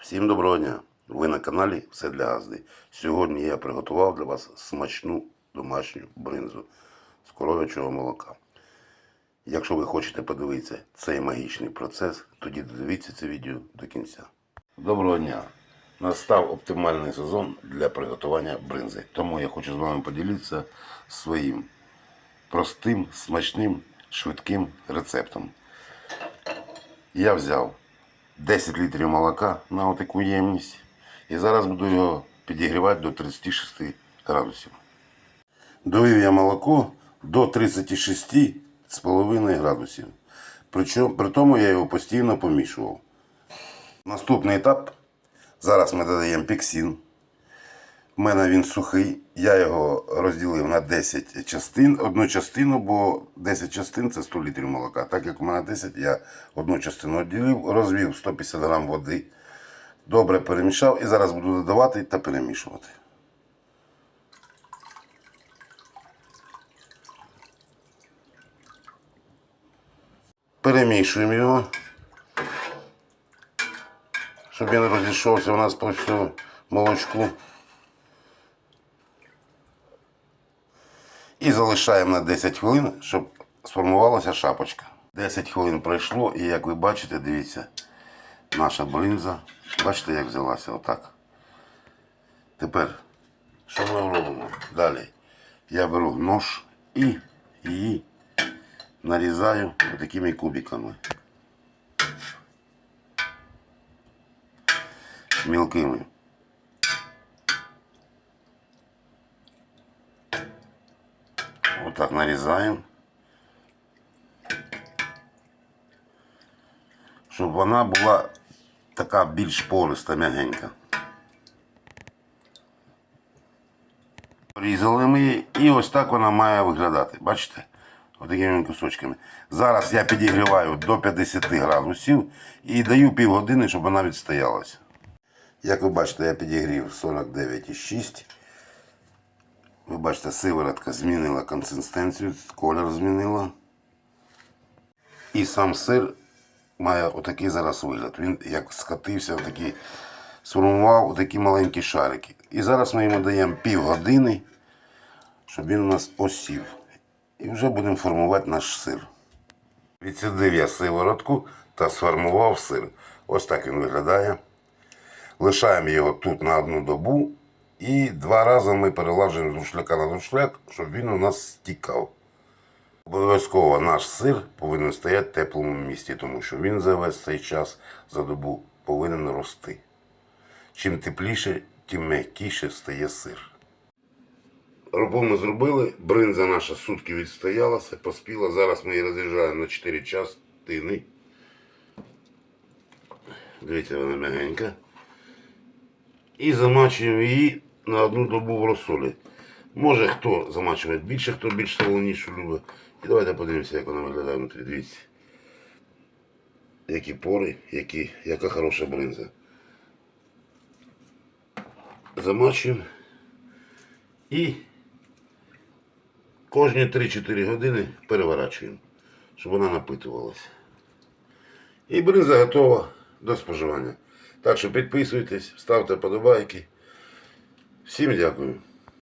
Всім доброго дня! Ви на каналі Все для Газди. Сьогодні я приготував для вас смачну домашню бринзу з коров'ячого молока. Якщо ви хочете подивитися цей магічний процес, тоді додивіться це відео до кінця. Доброго дня! Настав оптимальний сезон для приготування бринзи. Тому я хочу з вами поділитися своїм простим, смачним, швидким рецептом. Я взяв 10 літрів молока на отаку ємність. І зараз буду його підігрівати до 36 градусів. Довів я молоко до 36,5 градусів. При тому я його постійно помішував. Наступний етап. Зараз ми додаємо піксін. У мене він сухий. Я його розділив на 10 частин. Одну частину, бо 10 частин це 100 літрів молока. Так як у мене 10, я одну частину відділив, розвів 150 грам води. Добре перемішав і зараз буду додавати та перемішувати. Перемішуємо його, щоб він розійшовся у нас по всьому молочку. І залишаємо на 10 хвилин, щоб сформувалася шапочка. 10 хвилин пройшло, і як ви бачите, дивіться, наша бринза. Бачите, як взялася отак. Тепер, що ми робимо? Далі я беру нож і її нарізаю такими кубиками. Мілкими. Отак нарізаємо. Щоб вона була така більш пориста, м'ягенька. Різали ми її і ось так вона має виглядати. Бачите? Отакими кусочками. Зараз я підігріваю до 50 градусів і даю півгодини, щоб вона відстоялася. Як ви бачите, я підігрів 49,6. Ви бачите, сиворотка змінила консистенцію, колір змінила. І сам сир має отакий зараз вигляд. Він як скатився, отакий, сформував отакі маленькі шарики. І зараз ми йому даємо півгодини, щоб він у нас осів. І вже будемо формувати наш сир. Відсидив я сиворотку та сформував сир. Ось так він виглядає. Лишаємо його тут на одну добу. І два рази ми переладжуємо з рушляка на рушляк, щоб він у нас стікав. Обов'язково наш сир повинен стояти в теплому місці, тому що він за весь цей час за добу повинен рости. Чим тепліше, тим м'якіше стає сир. Робу ми зробили, бринза наша сутки відстоялася, поспіла. Зараз ми її розріжаємо на 4 частини. Дивіться, вона м'ягенька. І замачуємо її на одну добу в розсолі. Може хто замачує більше, хто більш солонішу любить. І давайте подивимося, як вона виглядає внутрі. Дивіться. Які пори, які, яка хороша бринза. Замачуємо. І кожні 3-4 години переворачуємо, щоб вона напитувалася. І бринза готова до споживання. Так що підписуйтесь, ставте подобайки. Всім дякую.